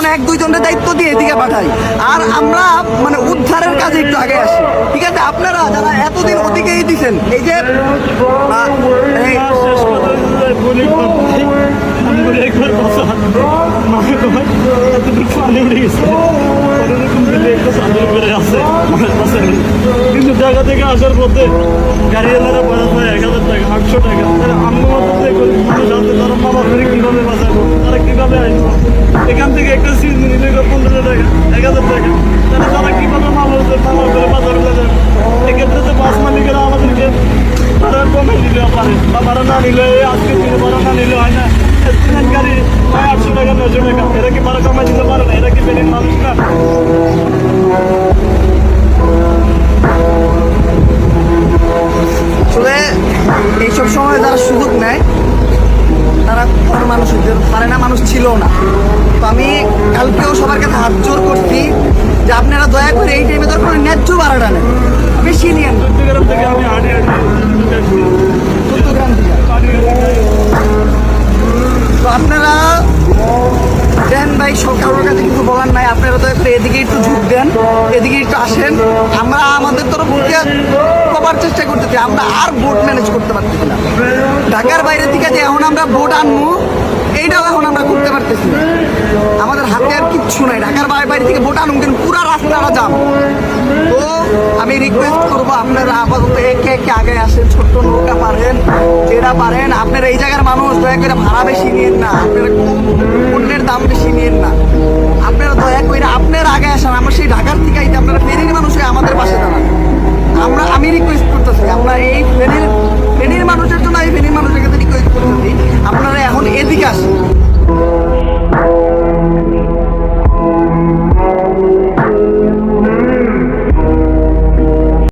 একজন এক দুইজনের দায়িত্ব দিয়ে এদিকে পাঠাই আর আমরা মানে উদ্ধারের কাজে একটু আগে আসি ঠিক আছে আপনারা যারা এতদিন ওদিকেই দিচ্ছেন এই যে। কিন্তু জায়গা থেকে আসার পথে গাড়িওয়ালারা বাড়া পায় এক বা ভাড়া না নিলে আজকে দিনে ভাড়া না নিলে হয় না? সিমেন্ট গাড়ি আটশো টাকা নশো টাকা। এরা কি ভাড়া কমে দিতে পারে না? এরা কি বেরিয়ে মানুষ না? আসলে এইসব সময় যারা সুযোগ নেয় তারা কোনো মানুষ হইতে পারে না মানুষ ছিল না। তো আমি কালকেও সবার কাছে হাত জোর করছি যে আপনারা দয়া করে এই টাইমে দরকার হলে ন্যায্য ভাড়াটা নেন। বেশি নিয়েন না। চট্টগ্রাম থেকে আমি হাঁটি হাঁটি চট্টগ্রাম থেকে তো আপনারা ভাই কারোর কাছে কিছু বলার নাই। আপনারা দয়া করে এদিকে একটু ঝুঁক দেন, এদিকে একটু আসেন। আমরা আমাদের তরফ থেকে কবার চেষ্টা করতেছি, আমরা আর বোট ম্যানেজ করতে পারতেছি না। ঢাকার বাইরে থেকে যে এখন আমরা বোট আনব, এইটাও এখন আমরা করতে পারতেছি না। আমাদের হাতে আর কিচ্ছু নাই। ঢাকার বাইরে থেকে বোট আনুন, কিন্তু পুরা রাস্তাটা জাম। তো আমি রিকোয়েস্ট করব আপনারা আপাতত একে একে আগে আসেন, ছোট্ট নৌকা পারেন যেটা পারেন। আপনারা এই জায়গার মানুষ, দয়া করে ভাড়া বেশি নিয়েন না। আপনারা দাম বেশি নিয়েন না।